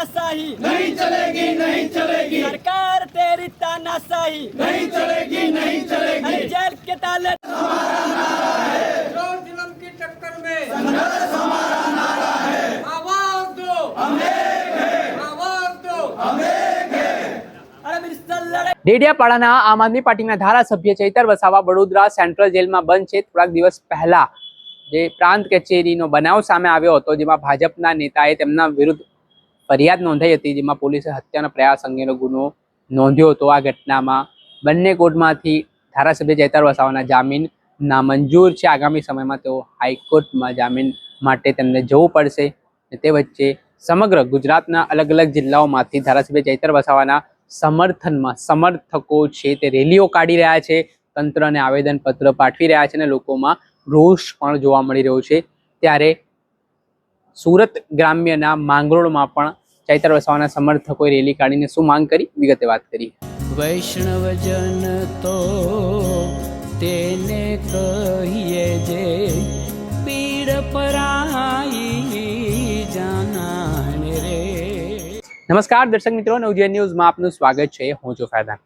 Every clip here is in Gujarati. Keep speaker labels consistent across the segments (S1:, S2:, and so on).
S1: तानाशाही
S2: नहीं चलेगी नहीं चलेगी
S1: सरकार तेरी तानाशाही
S2: नहीं चलेगी नहीं चलेगी
S1: अरे जेल के ताले
S3: जोर जुलम की टक्कर में आवाज दो आवाज दो
S1: अरे मिनिस्टर लड़े
S4: ડેડિયાપાડાના આમ આદમી પાર્ટીના ધારાસભ્ય ચૈતર વસાવા વડોદરા સેન્ટ્રલ જેલમાં બંધ છે થોડાક દિવસ પહેલા જે પ્રાંત કચેરીનો બનાવ સામે આવ્યો હતો જેમાં ભાજપના નેતાએ તેમના વિરુદ્ધ ફરિયાદ નોંધાઈ હતી જેમાં પોલીસે હત્યાના પ્રયાસ અંગેનો ગુનો નોંધ્યો હતો. આ ઘટનામાં બંને કોર્ટમાંથી ધારાસભ્ય ચૈતર વસાવાના જામીન નામંજૂર છે. આગામી સમયમાં તેઓ હાઈકોર્ટમાં જામીન માટે તેમને જવું પડશે તે વચ્ચે સમગ્ર ગુજરાતના અલગ અલગ જિલ્લાઓમાંથી ધારાસભ્ય ચૈતર વસાવાના સમર્થનમાં સમર્થકો છે તે રેલીઓ કાઢી રહ્યા છે તંત્રને આવેદનપત્ર પાઠવી રહ્યા છે અને લોકોમાં રોષ પણ જોવા મળી રહ્યો છે. ત્યારે સુરત ગ્રામ્યના માંગરોળમાં પણ ચૈતર વસાવાના સમર્થકોએ રેલી કાઢીને શું માંગ કરી? વિગતે વાત કરી.
S5: વૈષ્ણવજન તો તેને કહીએ જે પીડ પરાઈ જાનાને રે.
S4: નમસ્કાર દર્શક મિત્રો નવજીવન ન્યૂઝમાં આપનું સ્વાગત છે. હું છું ફૈદાન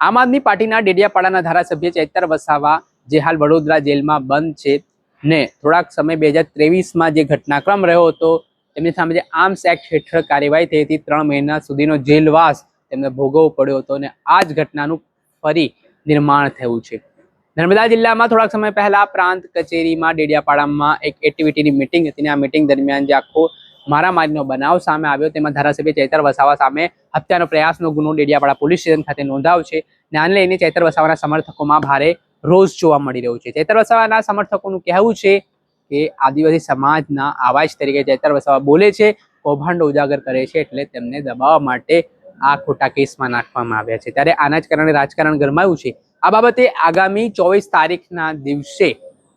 S4: આમ આદમી પાર્ટીના ડેડિયાપાડાના ધારાસભ્ય ચૈતર વસાવા જે હાલ વડોદરા જેલમાં બંધ છે ને થોડાક સમય બે હજાર ત્રેવીસમાં જે ઘટનાક્રમ રહ્યો હતો તેમની સામે જે આર્મ્સ એક્ટ હેઠળ કાર્યવાહી થઈ હતી, ત્રણ મહિના સુધીનો જેલવાસ તેમને ભોગવવો પડ્યો હતો અને આ જ ઘટનાનું ફરી નિર્માણ થયું છે. નર્મદા જિલ્લામાં થોડાક સમય પહેલા પ્રાંત કચેરીમાં ડેડિયાપાડામાં એક એક્ટિવિટીની મિટિંગ હતી અને આ મિટિંગ દરમિયાન જે આખો મારામારીનો બનાવ સામે આવ્યો, તેમાં ધારાસભ્ય ચૈતર વસાવા સામે હત્યાનો પ્રયાસનો ગુનો ડેડિયાપાડા પોલીસ સ્ટેશન ખાતે નોંધાવ છે અને આને લઈને ચૈતર વસાવાના સમર્થકોમાં ભારે રોષ જોવા મળી રહ્યો છે. ચૈતર વસાવાના સમર્થકોનું કહેવું છે કે આદિવાસી સમાજના આવાજ તરીકે ચેતર વસાવા બોલે છે, કૌભાંડો ઉજાગર કરે છે એટલે તેમને દબાવવા માટે આ ખોટા કેસમાં નાખવામાં આવ્યા છે. ત્યારે આના જ કારણે રાજકારણ ગરમાયું છે. આ બાબતે આગામી ચોવીસ તારીખના દિવસે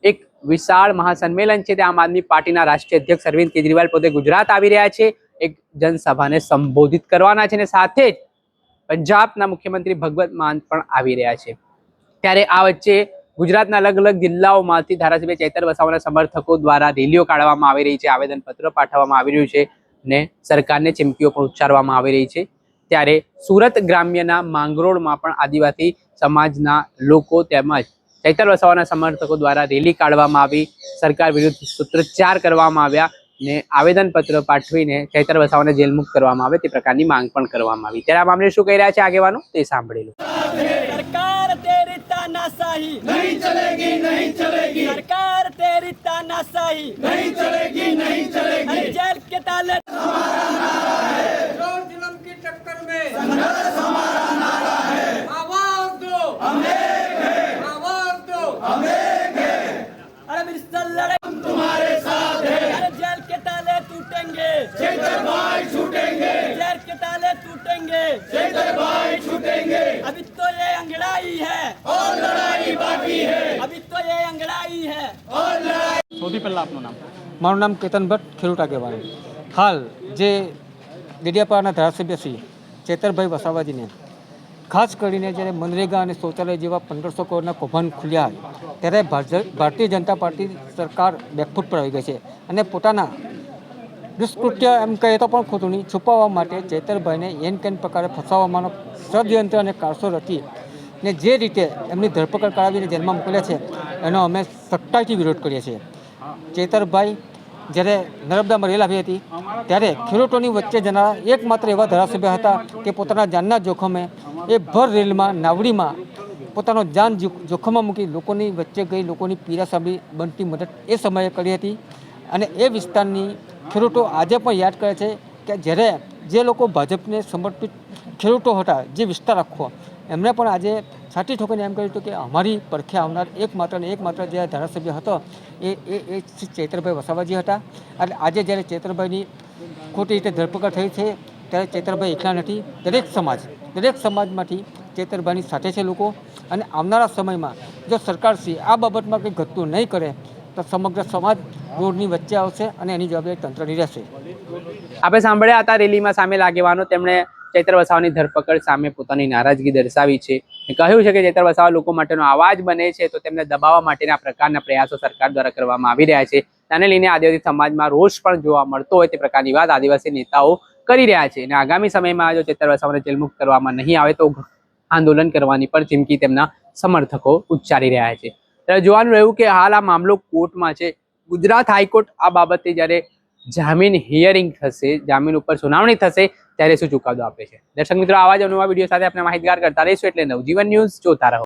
S4: એક વિશાળ મહાસંમેલન છે. તે આમ આદમી પાર્ટીના રાષ્ટ્રીય અધ્યક્ષ અરવિંદ કેજરીવાલ પોતે ગુજરાત આવી રહ્યા છે. એક જનસભાને સંબોધિત કરવાના છે અને સાથે જ પંજાબના મુખ્યમંત્રી ભગવત માન પણ આવી રહ્યા છે. ત્યારે આ વચ્ચે ગુજરાતના અલગ અલગ જિલ્લાઓમાંથી ધારાસભ્ય ચેતર વસાવાના સમર્થકો દ્વારા રેલીઓ કાઢવામાં આવી રહી છે, આવેદનપત્ર પાઠવવામાં આવી રહ્યું છે ને સરકારને ચીમકીઓ પણ ઉચ્ચારવામાં આવી રહી છે. ત્યારે સુરત ગ્રામ્યના માંગરોળમાં પણ આદિવાસી સમાજના લોકો તેમજ ચૈતર વસાવાના સમર્થકો દ્વારા રેલી કાઢવામાં આવી, સરકાર વિરુદ્ધ સૂત્રોચ્ચાર કરવામાં આવ્યા ને આવેદનપત્ર પાઠવીને ચૈતર વસાવાને જેલમુક્ત કરવામાં આવે તે પ્રકારની માંગ પણ કરવામાં આવી. ત્યારે આ મામલે શું કહી રહ્યા છે આગેવાનો? તે સાંભળેલું લો.
S1: तानाशाही।
S2: नहीं चलेगी नहीं चलेगी।
S1: सरकार तेरी तानाशाही।
S2: नहीं चलेगी नहीं चलेगी।
S1: अरे जेल के ताले
S3: ज़ोर जुलम की टक्कर में। आवाज़ दो। आवाज़ दो।
S1: अरे मिनिस्टर लड़े
S2: तुम्हारे साथ है।
S1: अरे जेल के ताले टूटेंगे।
S2: चैतर भाई छूटेंगे।
S1: जेल के ताले टूटेंगे।
S2: चैतर भाई छूटेंगे।
S1: अभी तो ये अंगड़ाई है।
S6: સૌથી પહેલાં આપનું નામ? મારું નામ કેતન ભટ્ટ, ખેડૂત આગેવાન. હાલ જે ડેડિયાપાડાના ધારાસભ્ય શ્રી ચેતરભાઈ વસાવાજીને ખાસ કરીને જ્યારે મનરેગા અને શૌચાલય જેવા પંદરસો કરોડના કૌભાંડ ખુલ્યા ત્યારે ભારતીય જનતા પાર્ટી સરકાર બેકફૂટ પર આવી ગઈ છે અને પોતાના દુષ્કૃત્ય એમ કહીએ તો પણ ખોટું છુપાવવા માટે ચેતરભાઈને એન કેન પ્રકારે ફસાવવાનો ષડયંત્ર અને કારસો રચી ને જે રીતે એમની ધરપકડ કરાવીને જેલમાં મોકલ્યા છે, એનો અમે સખ્તાઈથી વિરોધ કરીએ છીએ. ચેતરભાઈ જ્યારે નર્મદામાં રેલ આવી હતી, ત્યારે ખેડૂતોની વચ્ચે જનારા એકમાત્ર એવા ધારાસભ્ય હતા કે પોતાના જાનના જોખમે એ ભર રેલમાં, નાવડીમાં પોતાનો જાન જોખમમાં મૂકી લોકોની વચ્ચે ગઈ, લોકોની પીડા સાંભળી બનતી મદદ એ સમયે કરી હતી. અને એ વિસ્તારની ખેડૂતો આજે પણ યાદ કરે છે કે જ્યારે જે લોકો ભાજપને સમર્પિત ખેડૂતો હતા, જે વિસ્તાર આખો, એમણે પણ આજે છાતી ઠોકરીને એમ કહ્યું હતું કે અમારી પડખે આવનાર એકમાત્ર ને એકમાત્ર જે ધારાસભ્ય હતો, એ એ એ ચૈતરભાઈ વસાવાજી હતા. અને આજે જ્યારે ચૈત્રભાઈની ખોટી રીતે ધરપકડ થઈ છે, ત્યારે ચેતરભાઈ એકલા નથી, દરેક સમાજ, દરેક સમાજમાંથી ચેતરભાઈની સાથે છે લોકો. અને આવનારા સમયમાં જો સરકારશ્રી આ બાબતમાં કંઈ ઘટતું નહીં કરે, તો સમગ્ર સમાજ રોડની વચ્ચે આવશે અને એની જવાબદારી તંત્રની રહેશે.
S4: આપણે સાંભળ્યા હતા રેલીમાં સામેલ આગેવાનો, તેમણે ચૈત્ર વસાવાની ધરપકડ સામે પોતાની નારાજગી દર્શાવી છે. કહ્યું છે કે ચૈત્ર વસાવા લોકો માટેનો અવાજ બને છે, તો તેમને દબાવવા માટેના પ્રકારના પ્રયાસો સરકાર દ્વારા કરવામાં આવી રહ્યા છે. તેને લઈને આદિવાસી સમાજમાં રોષ પણ જોવા મળતો હોય તે પ્રકારની વાત આદિવાસી નેતાઓ કરી રહ્યા છે. અને આગામી સમયમાં જો ચેતર વસાવાને જેલમુક્ત કરવામાં નહીં આવે તો આંદોલન કરવાની પણ ચીમકી તેમના સમર્થકો ઉચ્ચારી રહ્યા છે. ત્યારે જોવાનું રહ્યું કે હાલ આ મામલો કોર્ટમાં છે. ગુજરાત હાઈકોર્ટ આ બાબતે જ્યારે જામીન હિયરિંગ થશે, જામીન ઉપર સુનાવણી થશે ત્યારે શું ચુકાદો આપે છે? દર્શક મિત્રો, આવા જ નવા વીડિયો સાથે આપણે માહિતગાર કરતા રહીશું એટલે નવજીવન ન્યૂઝ જોતા રહો.